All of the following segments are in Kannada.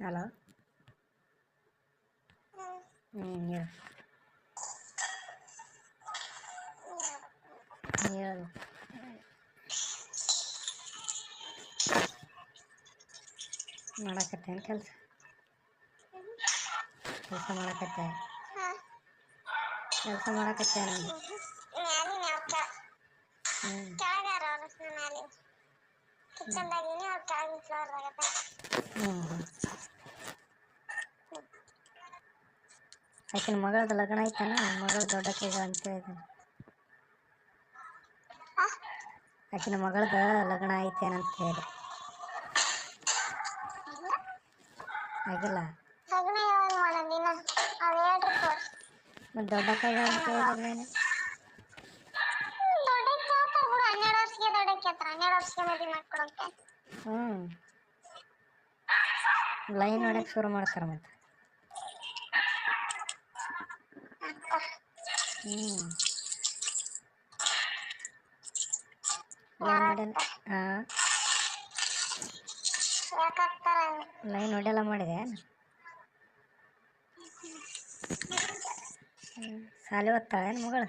ಹಲೋ ಹ್ಞೂ ಹೇಳು ಹೇಳು ಮಾಡಕತ್ತೇನು ಕೆಲಸ ಕೆಲಸ ಮಾಡಕತ್ತೆ ಕೆಲಸ ಮಾಡಕತ್ತೆ ನಾನು ಹ್ಞೂ ಕಿಚನ್ದಾಗಿನಿ ಅವ್ರ ಕೆಳಗಿನ ಆಕಿನ ಮಗಳದ್ದು ಲಗ್ನ ಐತನ ಮಗಳ ದೊಡ್ಡಕ್ಕೆ ಅಂತ ಹೇಳಿದ್ದೀನಿ ಆಕಿನ ಮಗಳದ್ದು ಲಗ್ನ ಐತೇನಂತ ಹೇಳಿದೆ ಆಗಿಲ್ಲ? ದೊಡ್ಡಕ್ಕಾಗ ಅಂತ ಹೇಳಿದ್ರೆ ನೀನು ದೊಡ್ಡಕ್ಕೆ ಕೇಳ್ತಾರ ಬಿಡು ಹನ್ನೆರಡು ವರ್ಷಕ್ಕೆ ದೊಡ್ಡಕ್ಕೆ ಕೇಳ್ತಾರ. ಹನ್ನೆರಡು ವರ್ಷಕ್ಕೆ ಮದುವೆ ಮಾಡ್ಕೊಡಂತೆ. ಹ್ಞೂ ಲೈನ್ ಹೊಡ್ಯಕ್ಕೆ ಶುರು ಮಾಡ್ತಾರೆ ಮತ್ತೆ. ಹ್ಮ್. ಲೈನ್ ಹೊಡೆಯಲ್ಲ ಹಾಂ. ಯಾಕಾಗ್ತಾರ? ಲೈನ್ ಹೊಡೆಯಲ್ಲ ಮಾಡಿದೆ. ಸಾಲಿ ಓದ್ತಾಳೇನು ಮಗಳು?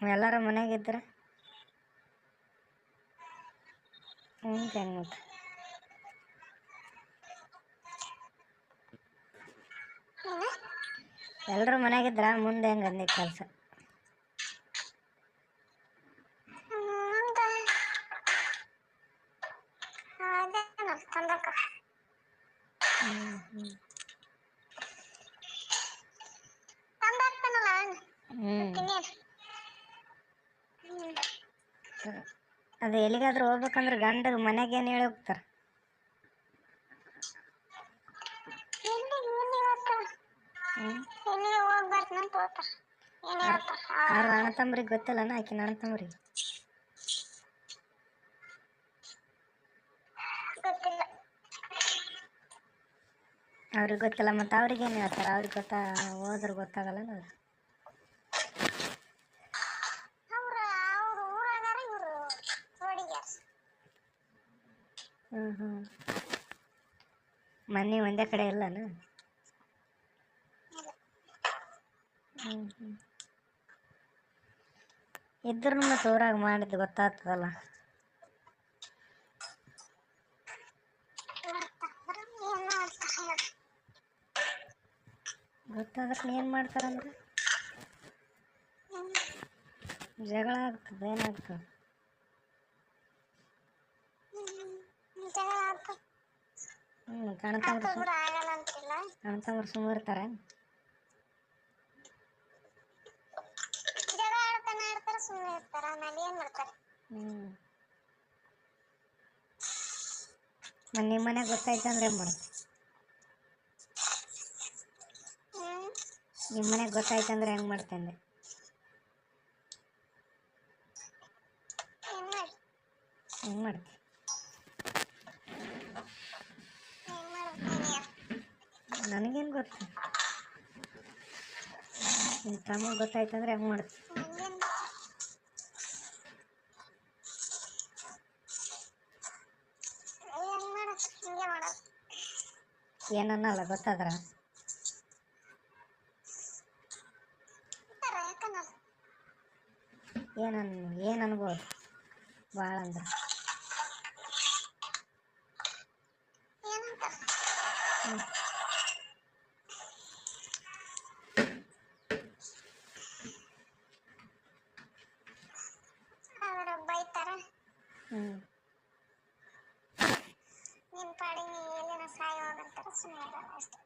ಎಲ್ಲರೂ ಮನೆಯಾಗಿದ್ರೆ ಹ್ಞೂ ಹೆಂಗೆ ಮತ್ತೆ ಎಲ್ಲರೂ ಮನೆಯಾಗಿದ್ರ ಮುಂದೆ ಹೆಂಗೆ ಅಂದೆ ಕೆಲಸ? ಹ್ಮ್ ಹ್ಮ್. ಹ್ಞೂ ಹ್ಞೂ ತಂದಾಕ್ತಾನಲ್ಲ ಹ್ಞೂ ತಿನ್ನೇನು ಹ್ಮ್ ಅದು ಎಲ್ಲಿಗಾದ್ರೂ ಹೋಗ್ಬೇಕಂದ್ರೆ ಗಂಡ ಮನೆಗೆ ಏನು ಹೇಳಿ ಹೋಗ್ತಾರೆ ಅವ್ರ. ಅಣ್ಣ ತಮ್ರಿಗೆ ಗೊತ್ತಿಲ್ಲನ ಆಕಿನ ಅಣ್ಣ ತಮ್ಮರಿಗೆ. ಅವ್ರಿಗೆ ಗೊತ್ತಿಲ್ಲ ಮತ್ತು ಅವ್ರಿಗೆ ಏನು ಹೇಳ್ತಾರೆ? ಅವ್ರಿಗೆ ಗೊತ್ತಾ ಹೋದ್ರೆ ಗೊತ್ತಾಗಲ್ಲ ಅವ್ರ ಹ್ಞೂ ಹ್ಞೂ ಮನೆ ಒಂದೇ ಕಡೆ ಇಲ್ಲನ? ಹ್ಞೂ ಹ್ಞೂ ಇದ್ರೂ ಮತ್ತು ಮಾಡಿದ್ದು ಗೊತ್ತಾಗ್ತದಲ್ಲ. ಗೊತ್ತಾದ್ರೆ ಏನು ಮಾಡ್ತಾರಂದ್ರೆ? ಜಗಳ ಆಗ್ತದೆ ಏನಾಗ್ತದೆ ಸುಮ್ಮ ಇರ್ತಾರೆ ಜಗಳ ಆಡ್ತಾನೆ ಆಡ್ತಾರ ಸುಮ್ಮನೆ ಇರ್ತಾರ ಆಮೇಲೆ ಏನ್ ಮಾಡ್ತಾರೆ ಹ್ಞೂ ಮತ್ತು ನಿಮ್ಮ ಮನೆಗೆ ಗೊತ್ತಾಯ್ತು ಅಂದ್ರೆ ಏನು ಮಾಡ್ತೀವಿ ಹ್ಮ್ ನಿಮ್ಮ ಮನೆಗೆ ಗೊತ್ತಾಯ್ತು ಅಂದ್ರೆ ಹೆಂಗೆ ಮಾಡ್ತಂದೆ ಏನ್ ಮಾಡಿ ಹೆಂಗೆ ಮಾಡ್ತಿ ಏನ್ ಮಾಡ್ಬೇಕು ನನಗೇನು ಗೊತ್ತು? ನಿಮ್ಮ ತಮಗೆ ಗೊತ್ತಾಯ್ತಂದ್ರೆ ಹೆಂಗೆ ಮಾಡ್ತಿ ಹಂಗೇನ್ ಏನ್ ಮಾಡೋದು ಹಿಂಗೆ ಏನನ್ನಲ್ಲ, ಗೊತ್ತಾದ್ರ? ಏನನ್, ಏನು ಅನ್ಬೋದು? ಭಾಳ ಅಂದ್ರೆ. ಹ್ಞೂ ನಿಮ್ಮ ಪಾಡಿಗೆ ಎಲ್ಲಿನ ಸಾಯಿ ಹೋಗಂತಾರೆ ಸುಮ್ಮನೆ ಅಷ್ಟೇ.